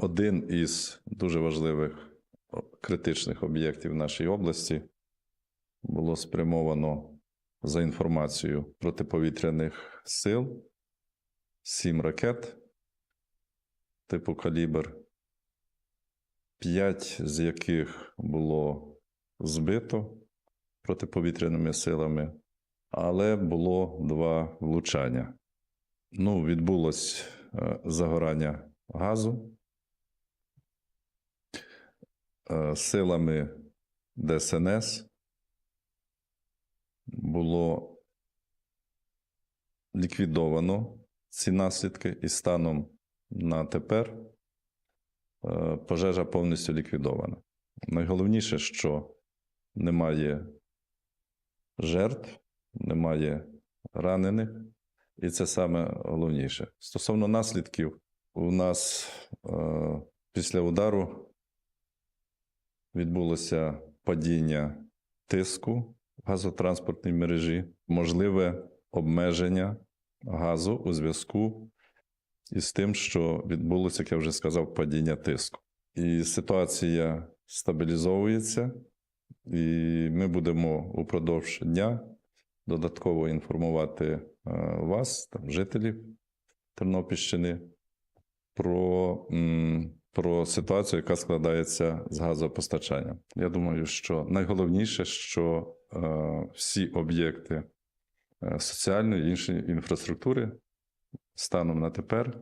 один із дуже важливих критичних об'єктів нашої області було спрямовано за інформацією протиповітряних сил сім ракет типу калібр, п'ять з яких було збито протиповітряними силами, але було два влучання. Ну, відбулось е, загорання газу. Е, Силами ДСНС було ліквідовано ці наслідки, і станом на тепер е, пожежа повністю ліквідована. Найголовніше, що немає жертв, немає ранених, і це саме головніше. Стосовно наслідків, у нас е, після удару відбулося падіння тиску в газотранспортній мережі, можливе обмеження газу у зв'язку із тим, що відбулося, як я вже сказав, падіння тиску. І ситуація стабілізовується, і ми будемо упродовж дня додатково інформувати е, вас, там, жителів Тернопільщини, про, м, про ситуацію, яка складається з газопостачанням. Я думаю, що найголовніше, що е, всі об'єкти е, соціальної і іншої інфраструктури станом на тепер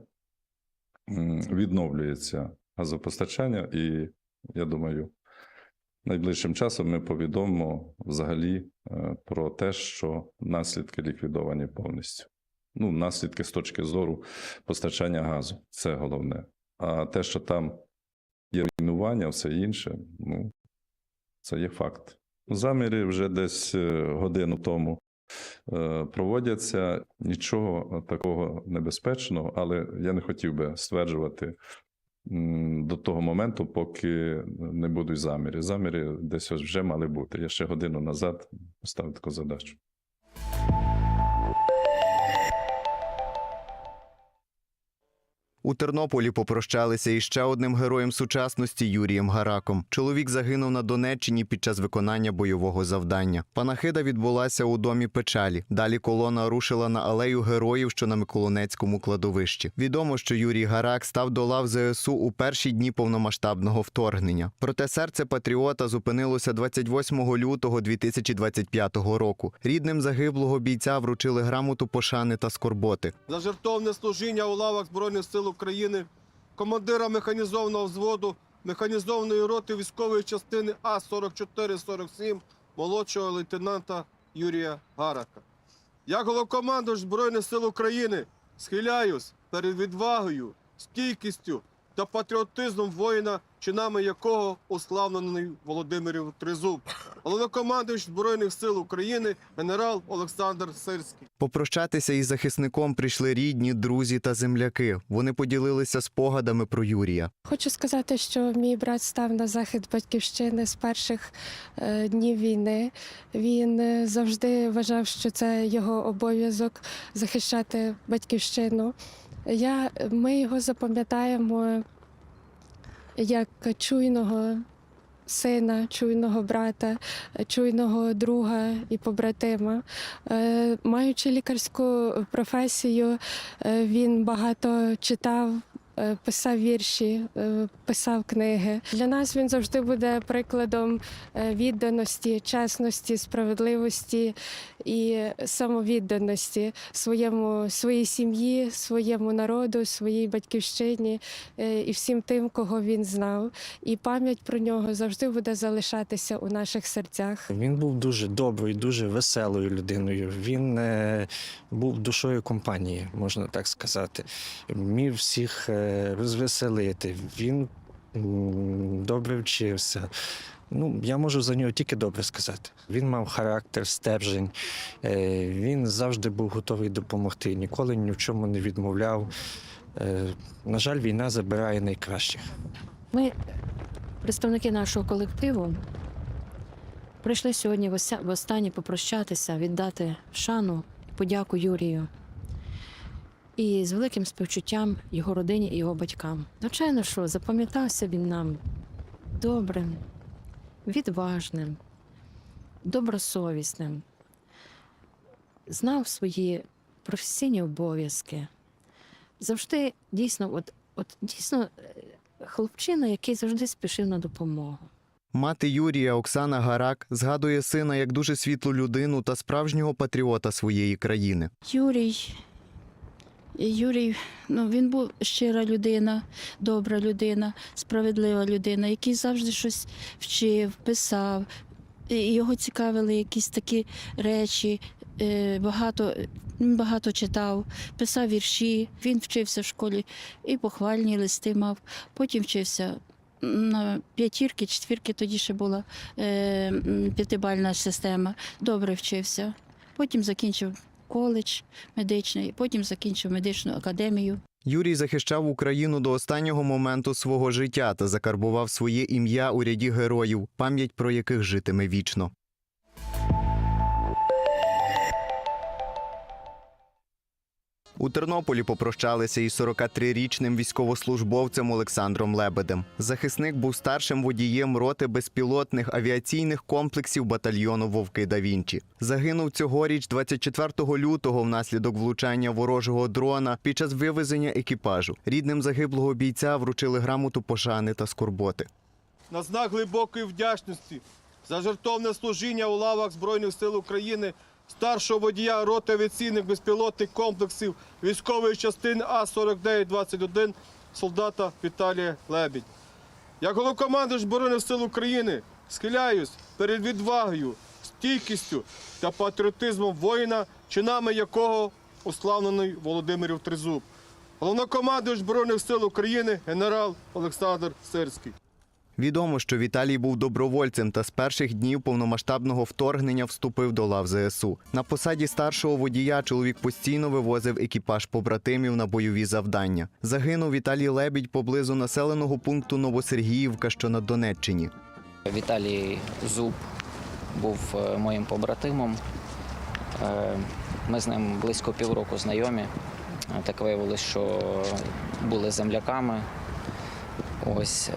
відновлюється газопостачання, і я думаю, найближчим часом ми повідомимо взагалі е, про те, що наслідки ліквідовані повністю. Ну, наслідки з точки зору постачання газу це головне. А те, що там є руйнування, все інше, ну, це є факт. Заміри вже десь е, годину тому е, проводяться. Нічого такого небезпечного, але я не хотів би стверджувати до того моменту, поки не будуть заміри. Заміри десь вже мали бути. Я ще годину назад поставив таку задачу. У Тернополі попрощалися із ще одним героєм сучасності Юрієм Гараком. Чоловік загинув на Донеччині під час виконання бойового завдання. Панахида відбулася у домі печалі. Далі колона рушила на алею героїв, що на Миколинецькому кладовищі. Відомо, що Юрій Гарак став до лав ЗСУ у перші дні повномасштабного вторгнення. Проте серце патріота зупинилося 28 лютого 2025 року. Рідним загиблого бійця вручили грамоту пошани та скорботи. за жертовне служіння у лавах Збройних сил України, командира механізованого взводу механізованої роти військової частини А-4447 молодшого лейтенанта Юрія Гарака. Як головкомандувач Збройних сил України схиляюсь перед відвагою, стійкістю та патріотизмом воїна, чинами якого уславлений Володимирів Тризуб, головнокомандувач Збройних сил України генерал Олександр Сирський. Попрощатися із захисником прийшли рідні, друзі та земляки. Вони поділилися спогадами про Юрія. Хочу сказати, що мій брат став на захист батьківщини з перших е, днів війни. Він е, завжди вважав, що це його обов'язок захищати батьківщину. Я, ми його запам'ятаємо як чуйного сина, чуйного брата, чуйного друга і побратима. Е, Маючи лікарську професію, е, він багато читав, писав вірші, е, писав книги. Для нас він завжди буде прикладом е, відданості, чесності, справедливості і самовідданості своєму своїй сім'ї, своєму народу, своїй батьківщині е, і всім тим, кого він знав. І пам'ять про нього завжди буде залишатися у наших серцях. Він був дуже доброю, дуже веселою людиною. Він е, був душою компанії, можна так сказати. Міг всіх е, розвеселити. Він добре вчився. Ну, я можу за нього тільки добре сказати. Він мав характер, стержень. Е, він завжди був готовий допомогти, ніколи ні в чому не відмовляв. Е, на жаль, війна забирає найкращих. Ми, представники нашого колективу, прийшли сьогодні в останнє попрощатися, віддати шану і подяку Юрію. І з великим співчуттям його родині і його батькам. Звичайно, що запам'ятався він нам добрим, відважним, добросовісним, знав свої професійні обов'язки. Завжди дійсно, от, от дійсно е, хлопчина, який завжди спішив на допомогу. Мати Юрія Оксана Гарак згадує сина як дуже світлу людину та справжнього патріота своєї країни. Юрій. Юрій, ну він був щира людина, добра людина, справедлива людина, який завжди щось вчив, писав. Його цікавили якісь такі речі. е, Багато, багато читав, писав вірші. Він вчився в школі і похвальні листи мав. Потім вчився на п'ятірки, четвірки, тоді ще була е, п'ятибальна система. Добре вчився. Потім закінчив коледж медичний, потім закінчив медичну академію. Юрій захищав Україну до останнього моменту свого життя та закарбував своє ім'я у ряді героїв, пам'ять про яких житиме вічно. У Тернополі попрощалися із 43-річним військовослужбовцем Олександром Лебедем. Захисник був старшим водієм роти безпілотних авіаційних комплексів батальйону Вовки да Вінчі. Загинув цьогоріч 24 лютого внаслідок влучання ворожого дрона під час вивезення екіпажу. Рідним загиблого бійця вручили грамоту пошани та скорботи. на знак глибокої вдячності за жертовне служіння у лавах Збройних сил України, старшого водія роти авіаційних безпілотних комплексів військової частини А-4921 солдата Віталія Лебідь. Як головкомандуюч Збройних сил України схиляюсь перед відвагою, стійкістю та патріотизмом воїна, чинами якого уславлений Володимирів Тризуб. Головнокомандуюч Збройних сил України генерал Олександр Сирський. Відомо, що Віталій був добровольцем та з перших днів повномасштабного вторгнення вступив до лав ЗСУ. На посаді старшого водія чоловік постійно вивозив екіпаж побратимів на бойові завдання. Загинув Віталій Лебідь поблизу населеного пункту Новосергіївка, що на Донеччині. Віталій Зуб був е, моїм побратимом. Е, Ми з ним близько півроку знайомі. Е, Так виявилось, що були земляками. Ось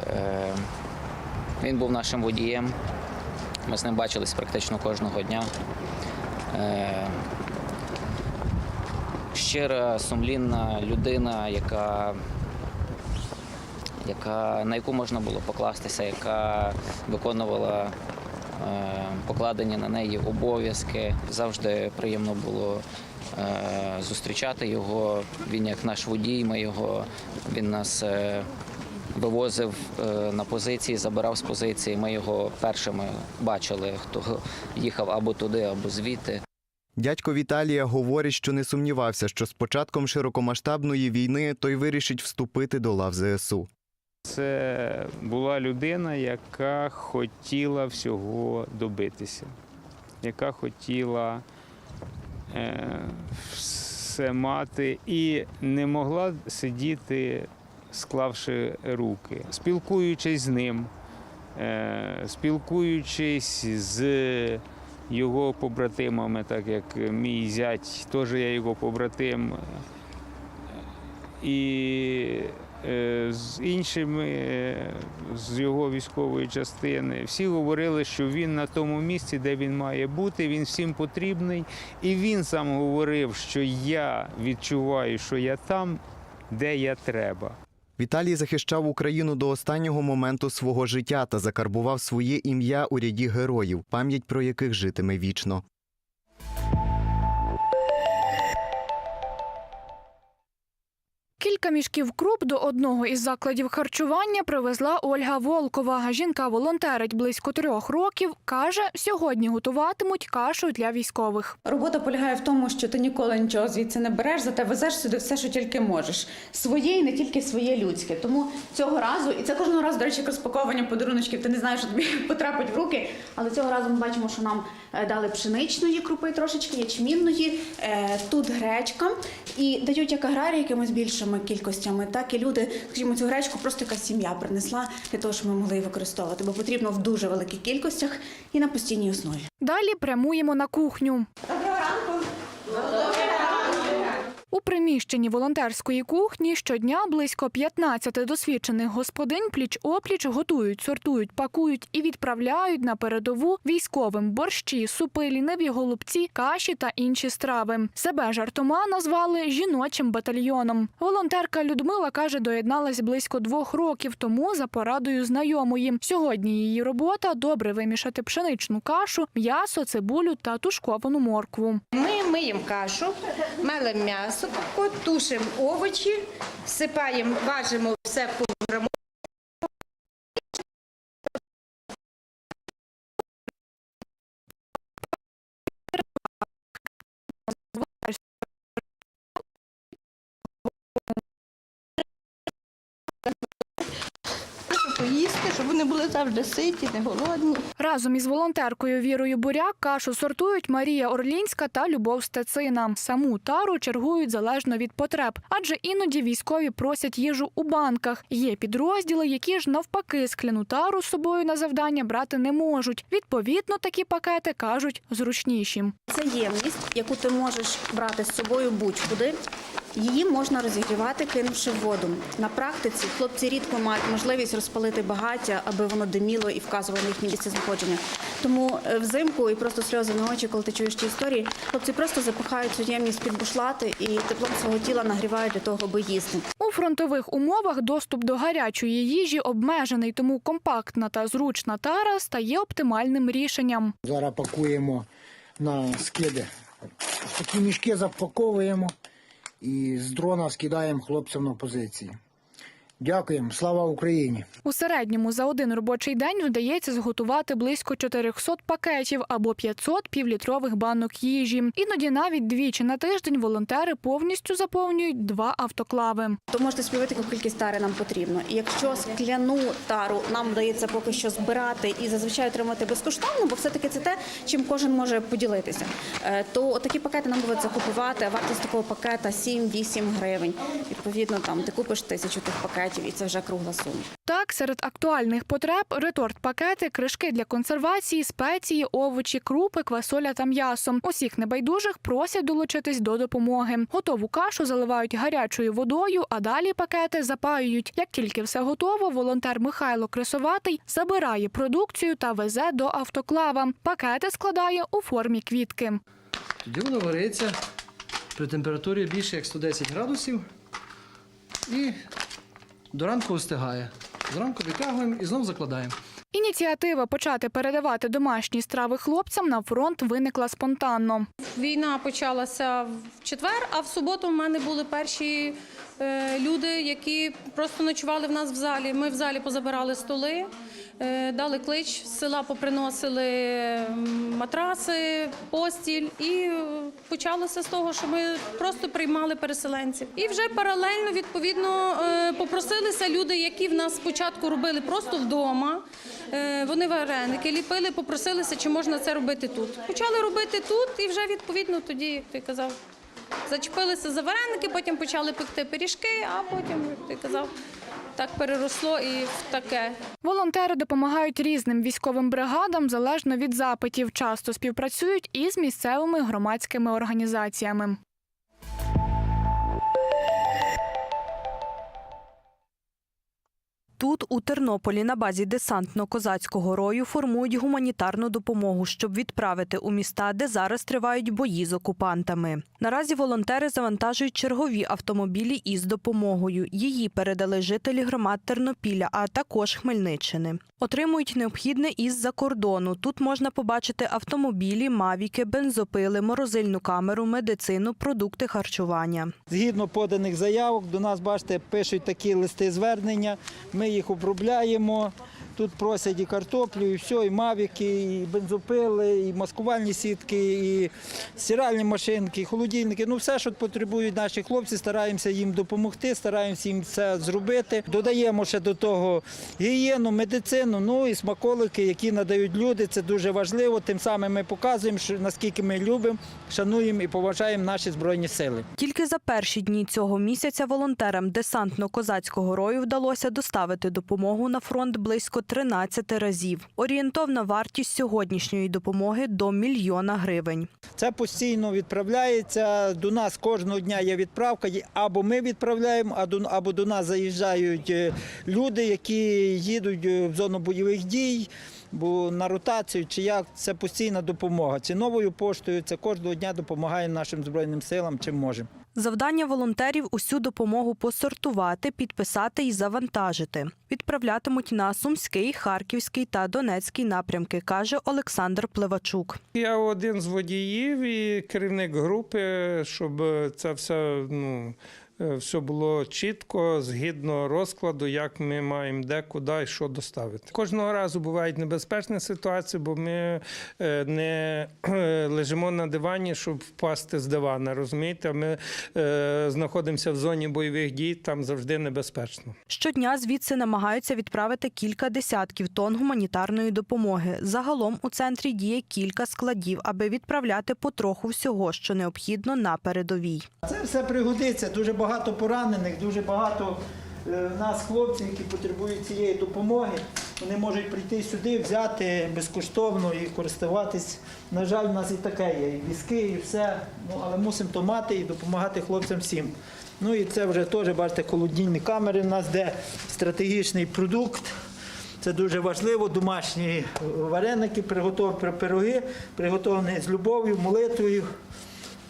він був нашим водієм. Ми з ним бачились практично кожного дня. Е, Щира, сумлінна людина, яка яка, на яку можна було покластися, яка виконувала е, покладені на неї обов'язки. Завжди приємно було е, зустрічати його. Він як наш водій, ми його, він нас е, вивозив е, на позиції, забирав з позиції. Ми його першими бачили, хто їхав або туди, або звідти. Дядько Віталія говорить, що не сумнівався, що з початком широкомасштабної війни той вирішить вступити до лав ЗСУ. Це була людина, яка хотіла всього добитися, яка хотіла е, все мати і не могла сидіти, склавши руки. Спілкуючись з ним, е, спілкуючись з його побратимами, так як мій зять, теж я його побратим. І е, з іншими е, з його військової частини всі говорили, що він на тому місці, де він має бути, він всім потрібний. І він сам говорив, що я відчуваю, що я там, де я треба. Віталій захищав Україну до останнього моменту свого життя та закарбував своє ім'я у ряді героїв, пам'ять про яких житиме вічно. Кілька мішків круп до одного із закладів харчування привезла Ольга Волкова. Жінка волонтерить близько трьох років. каже, сьогодні готуватимуть кашу для військових. Робота полягає в тому, що ти ніколи нічого звідси не береш, зате везеш сюди все, що тільки можеш. Своє і не тільки своє людське. Тому цього разу, і це кожного разу, до речі, як розпаковування подаруночків, ти не знаєш, що тобі потрапить в руки. Але цього разу ми бачимо, що нам е, дали пшеничної крупи трошечки, ячмінної, е, тут гречка. І дають як аграрії якимось більшими кількостями, так і люди, скажімо, цю гречку просто якась сім'я принесла для того, щоб ми могли її використовувати, бо потрібно в дуже великих кількостях і на постійній основі. Далі прямуємо на кухню. У приміщенні волонтерської кухні щодня близько 15 досвідчених господинь пліч-опліч готують, сортують, пакують і відправляють на передову військовим борщі, супи, ліниві голубці, каші та інші страви. Себе жартома назвали жіночим батальйоном. Волонтерка Людмила каже, доєдналась близько двох років тому за порадою знайомої. Сьогодні її робота добре вимішати пшеничну кашу, м'ясо, цибулю та тушковану моркву. Ми миємо кашу, мелимо м'ясо, тако, тушимо овочі, всипаємо, важимо все по граму. Вони були завжди ситі, не голодні. Разом із волонтеркою Вірою Буряк кашу сортують Марія Орлінська та Любов Стецина. Саму тару чергують залежно від потреб, адже іноді військові просять їжу у банках. Є підрозділи, які ж навпаки скляну тару з собою на завдання брати не можуть. Відповідно, такі пакети кажуть зручніші. Це ємність, яку ти можеш брати з собою будь-куди. Її можна розігрівати, кинувши в воду. На практиці хлопці рідко мають можливість розпалити багаття, аби воно диміло і вказувало на їхнє місце знаходження. Тому е, взимку і просто сльози на очі, коли ти чуєш ті історії, хлопці просто запихають цю ємність під бушлати і теплом свого тіла нагрівають для того, аби їсти. У фронтових умовах доступ до гарячої їжі обмежений, тому компактна та зручна тара стає оптимальним рішенням. Зараз пакуємо на скиди. Такі мішки запаковуємо і з дрона скидаємо хлопцям на позиції. Дякуємо, слава Україні! У середньому за один робочий день вдається зготувати близько 400 пакетів або 500 півлітрових банок їжі. Іноді навіть двічі на тиждень волонтери повністю заповнюють два автоклави. То можете співати, яку кількість тари нам потрібно. І якщо скляну тару нам вдається поки що збирати і зазвичай отримати безкоштовно, бо все-таки це те, чим кожен може поділитися, е, то такі пакети нам будуть закупувати. Вартість такого пакета 7-8 гривень. Відповідно, там ти купиш тисячу тих пакетів, і це вже кругла сума. Так, серед актуальних потреб реторт-пакети, кришки для консервації, спеції, овочі, крупи, квасоля та м'ясо. Усіх небайдужих просять долучитись до допомоги. Готову кашу заливають гарячою водою, а далі пакети запаюють. Як тільки все готово, волонтер Михайло Крисоватий забирає продукцію та везе до автоклава. Пакети складає у формі квітки. Тоді воно вариться при температурі більше як 110 градусів і до ранку встигає. Зранку витягуємо і знову закладаємо. Ініціатива почати передавати домашні страви хлопцям на фронт виникла спонтанно. Війна почалася в четвер, а в суботу в мене були перші е, люди, які просто ночували в нас в залі. Ми в залі позабирали столи, дали клич, з села поприносили матраси, постіль, і е, почалося з того, що ми просто приймали переселенців. І вже паралельно відповідно е, попросилися люди, які в нас спочатку робили просто вдома. Е, Вони вареники ліпили, попросилися, чи можна це робити тут. Почали робити тут, і вже відповідно тоді, як ти казав, зачепилися за вареники, потім почали пекти пиріжки, а потім, як ти казав, так переросло і в таке. Волонтери допомагають різним військовим бригадам залежно від запитів. Часто співпрацюють із місцевими громадськими організаціями. Тут, у Тернополі, на базі десантно-козацького рою формують гуманітарну допомогу, щоб відправити у міста, де зараз тривають бої з окупантами. Наразі волонтери завантажують чергові автомобілі із допомогою. Її передали жителі громад Тернопіля, а також Хмельниччини. Отримують необхідне із-за кордону. Тут можна побачити автомобілі, мавіки, бензопили, морозильну камеру, медицину, продукти харчування. Згідно поданих заявок, до нас, бачите, пишуть такі листи звернення. Ми їх обробляємо. Тут просять і картоплю, і все, і мавіки, і бензопили, і маскувальні сітки, і стиральні машинки, і холодильники. Ну, все, що потребують наші хлопці, стараємося їм допомогти, стараємося їм це зробити. Додаємо ще до того гігієну, медицину, ну і смаколики, які надають люди. Це дуже важливо. Тим самим ми показуємо, наскільки ми любимо, шануємо і поважаємо наші збройні сили. Тільки за перші дні цього місяця волонтерам десантно-козацького рою вдалося доставити допомогу на фронт близько 13 разів. Орієнтовна вартість сьогоднішньої допомоги до мільйона гривень. Це постійно відправляється. До нас кожного дня є відправка. Або ми відправляємо, або до нас заїжджають е, люди, які їдуть е, в зону бойових дій, бо на ротацію чи як це постійна допомога. Ціновою поштою це кожного дня допомагає нашим збройним силам, чим можемо. Завдання волонтерів усю допомогу посортувати, підписати і завантажити. Відправлятимуть на Сумський, Харківський та Донецький напрямки, каже Олександр Плевачук. Я один з водіїв і керівник групи, щоб це все, ну, все було чітко, згідно розкладу, як ми маємо де, куди і що доставити. Кожного разу бувають небезпечні ситуації, бо ми е, не е, лежимо на дивані, щоб впасти з дивана. Розумієте, ми е, знаходимося в зоні бойових дій, там завжди небезпечно. Щодня звідси намагаються відправити кілька десятків тонн гуманітарної допомоги. Загалом у центрі діє кілька складів, аби відправляти потроху всього, що необхідно на передовій. Це все пригодиться. Дуже багато поранених, дуже багато е, в нас хлопців, які потребують цієї допомоги. Вони можуть прийти сюди, взяти безкоштовно і користуватись. На жаль, у нас і таке є, і візки, і все. Ну, але мусимо то мати і допомагати хлопцям всім. Ну і це вже теж, бачите, холодильні камери в нас, де стратегічний продукт. Це дуже важливо. Домашні вареники, пироги, приготовлені з любов'ю, молитвою,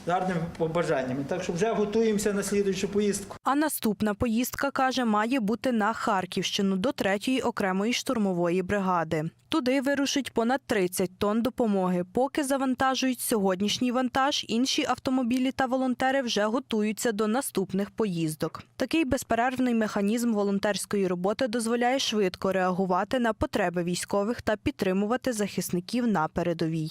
гарними побажаннями. Так що вже готуємося на слідуючу поїздку. А наступна поїздка, каже, має бути на Харківщину до 3-ї окремої штурмової бригади. Туди вирушить понад 30 тонн допомоги. Поки завантажують сьогоднішній вантаж, інші автомобілі та волонтери вже готуються до наступних поїздок. Такий безперервний механізм волонтерської роботи дозволяє швидко реагувати на потреби військових та підтримувати захисників на передовій.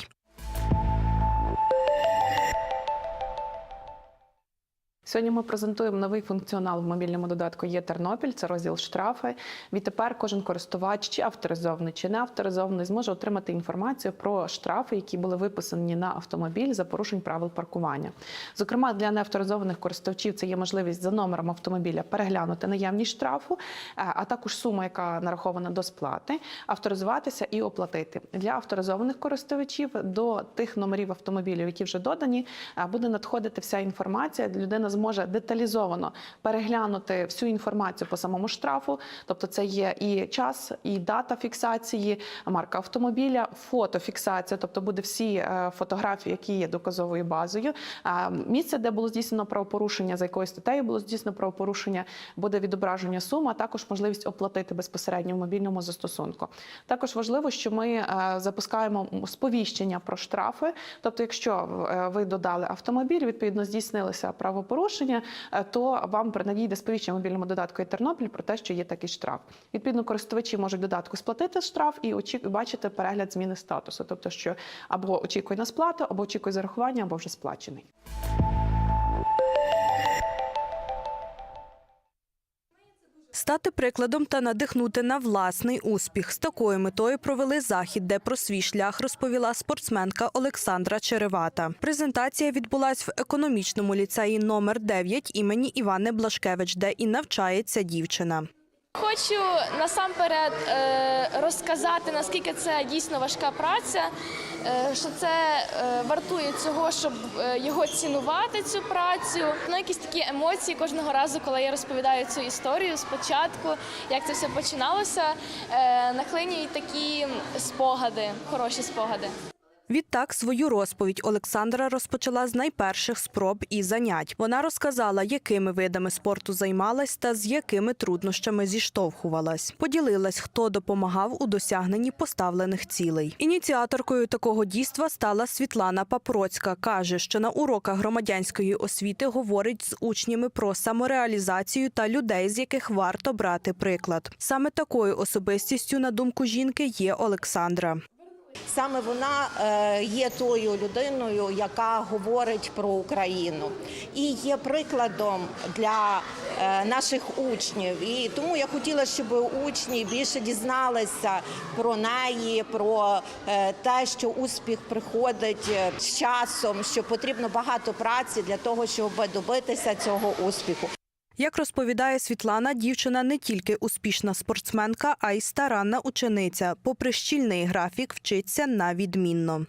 Сьогодні ми презентуємо новий функціонал в мобільному додатку Є Тернопіль. Це розділ штрафи. Відтепер кожен користувач, чи авторизований, чи не авторизований, зможе отримати інформацію про штрафи, які були виписані на автомобіль за порушень правил паркування. Зокрема, для неавторизованих користувачів це є можливість за номером автомобіля переглянути наявність штрафу, е, а також сума, яка нарахована до сплати, авторизуватися і оплатити. Для авторизованих користувачів до тих номерів автомобілів, які вже додані, е, буде надходити вся інформація. Людина зможе деталізовано переглянути всю інформацію по самому штрафу. Тобто, це є і час, і дата фіксації, марка автомобіля, фотофіксація, тобто буде всі е, фотографії, які є доказовою базою. Місце, де було здійснено правопорушення, за якою статтею було здійснено правопорушення, буде відображення суми, а також можливість оплатити безпосередньо в мобільному застосунку. Також важливо, що ми е, запускаємо сповіщення про штрафи. Тобто, якщо е, ви додали автомобіль, відповідно здійснилися правопорушення, е, то вам надійде сповіщення в мобільному додатку і Тернопіль про те, що є такий штраф. Відповідно, користувачі можуть додатку сплатити штраф і очі- бачити перегляд зміни статусу, тобто, що або очікує на сплату, або очікує зарахування, або вже сплачений. Стати прикладом та надихнути на власний успіх. З такою метою провели захід, де про свій шлях розповіла спортсменка Олександра Черевата. Презентація відбулась в економічному ліцеї номер 9 імені Івани Блашкевич, де і навчається дівчина. Хочу насамперед е, розказати, наскільки це дійсно важка праця, е, що це е, вартує цього, щоб його цінувати, цю працю. Ну, якісь такі емоції кожного разу, коли я розповідаю цю історію спочатку, як це все починалося, нахлинюють такі спогади, хороші спогади. Відтак свою розповідь Олександра розпочала з найперших спроб і занять. Вона розказала, якими видами спорту займалась та з якими труднощами зіштовхувалась. Поділилась, хто допомагав у досягненні поставлених цілей. Ініціаторкою такого дійства стала Світлана Папроцька. каже, що на уроках громадянської освіти говорить з учнями про самореалізацію та людей, з яких варто брати приклад. Саме такою особистістю, на думку жінки, є Олександра. Саме вона е, є тою людиною, яка говорить про Україну і є прикладом для е, наших учнів. І тому я хотіла, щоб учні більше дізналися про неї, про е, те, що успіх приходить з часом, що потрібно багато праці для того, щоб добитися цього успіху. Як розповідає Світлана, дівчина не тільки успішна спортсменка, а й старанна учениця. Попри щільний графік, вчиться на відмінно.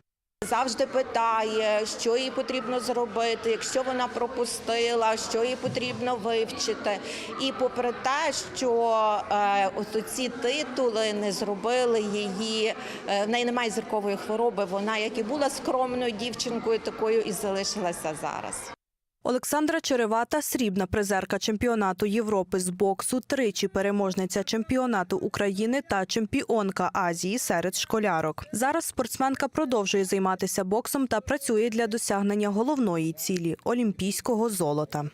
Завжди питає, що їй потрібно зробити, якщо вона пропустила, що їй потрібно вивчити. І попри те, що е, ці титули не зробили її, е, в неї немає зіркової хвороби. Вона, як і була скромною дівчинкою, такою і залишилася зараз. Олександра Черевата – срібна призерка чемпіонату Європи з боксу, тричі переможниця чемпіонату України та чемпіонка Азії серед школярок. Зараз спортсменка продовжує займатися боксом та працює для досягнення головної цілі – олімпійського золота.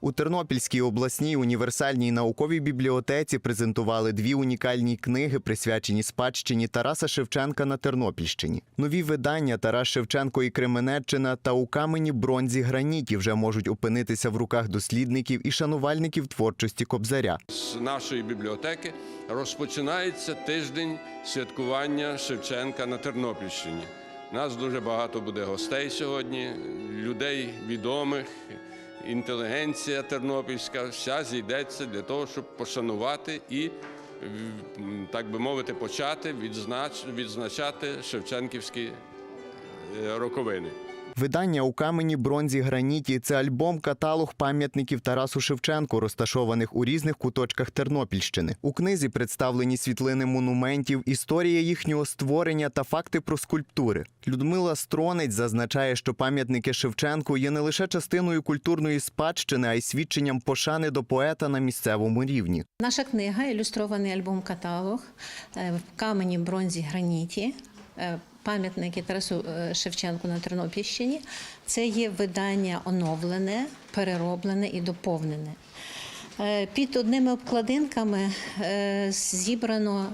У Тернопільській обласній універсальній науковій бібліотеці презентували дві унікальні книги, присвячені спадщині Тараса Шевченка на Тернопільщині. Нові видання Тарас Шевченко і Кременеччина та у камені бронзі граніті вже можуть опинитися в руках дослідників і шанувальників творчості Кобзаря. З нашої бібліотеки розпочинається тиждень святкування Шевченка на Тернопільщині. Нас дуже багато буде гостей сьогодні, людей відомих, інтелігенція тернопільська, вся зійдеться для того, щоб пошанувати і, так би мовити, почати відзнач- відзначати шевченківські е, роковини. Видання у камені бронзі граніті це альбом-каталог пам'ятників Тарасу Шевченку, розташованих у різних куточках Тернопільщини. У книзі представлені світлини монументів, історія їхнього створення та факти про скульптури. Людмила Стронець зазначає, що пам'ятники Шевченку є не лише частиною культурної спадщини, а й свідченням пошани до поета на місцевому рівні. Наша книга ілюстрований альбом-каталог е, в камені, бронзі, граніті. Пам'ятники Тарасу е, Шевченку на Тернопільщині. Це є видання оновлене, перероблене і доповнене. Е, Під одними обкладинками е, зібрано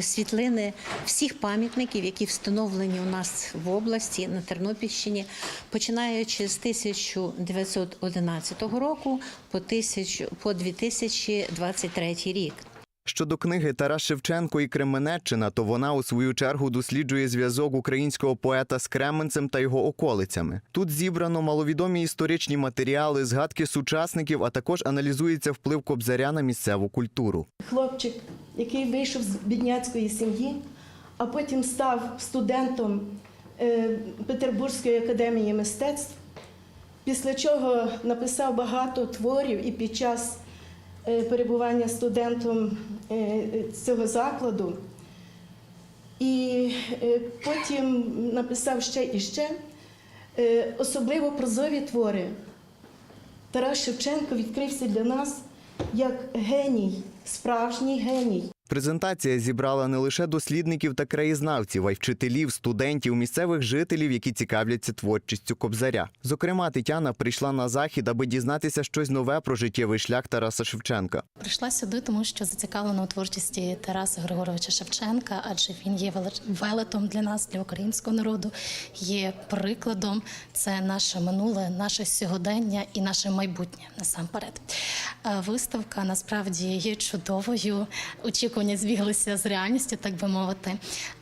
світлини всіх пам'ятників, які встановлені у нас в області на Тернопільщині, починаючи з 1911 року по 2023 рік. Щодо книги Тарас Шевченко і Кременеччина, то вона у свою чергу досліджує зв'язок українського поета з Кременцем та його околицями. Тут зібрано маловідомі історичні матеріали, згадки сучасників, а також аналізується вплив Кобзаря на місцеву культуру. хлопчик, який вийшов з бідняцької сім'ї, а потім став студентом е, Петербурзької академії мистецтв, після чого написав багато творів і під час перебування студентом е, цього закладу. І е, потім написав ще і ще, Е, особливо прозові твори. Тарас Шевченко відкрився для нас як геній, справжній геній. Презентація зібрала не лише дослідників та краєзнавців, а й вчителів, студентів, місцевих жителів, які цікавляться творчістю Кобзаря. Зокрема, Тетяна прийшла на захід, аби дізнатися щось нове про життєвий шлях Тараса Шевченка. Прийшла сюди, тому що зацікавлена у творчості Тараса Григоровича Шевченка, адже він є велетом для нас, для українського народу, є прикладом. Це наше минуле, наше сьогодення і наше майбутнє насамперед. Е, Виставка насправді є чудовою. Очікування збіглися з реальністю, так би мовити.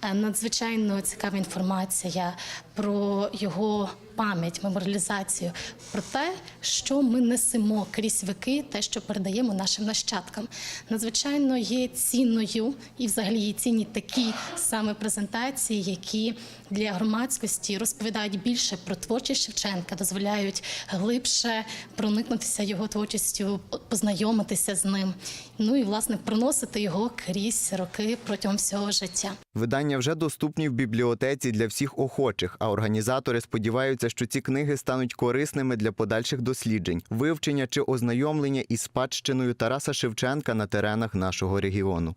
Е, Надзвичайно цікава інформація про його пам'ять, меморіалізацію, про те, що ми несемо крізь віки, те, що передаємо нашим нащадкам. Надзвичайно є цінною і взагалі є цінні такі саме презентації, які для громадськості розповідають більше про творчість Шевченка, дозволяють глибше проникнутися його творчістю, познайомитися з ним. Ну і власне проносити його крізь роки протягом всього життя. Видання вже доступні в бібліотеці для всіх охочих, а організатори сподіваються, що ці книги стануть корисними для подальших досліджень, вивчення чи ознайомлення із спадщиною Тараса Шевченка на теренах нашого регіону.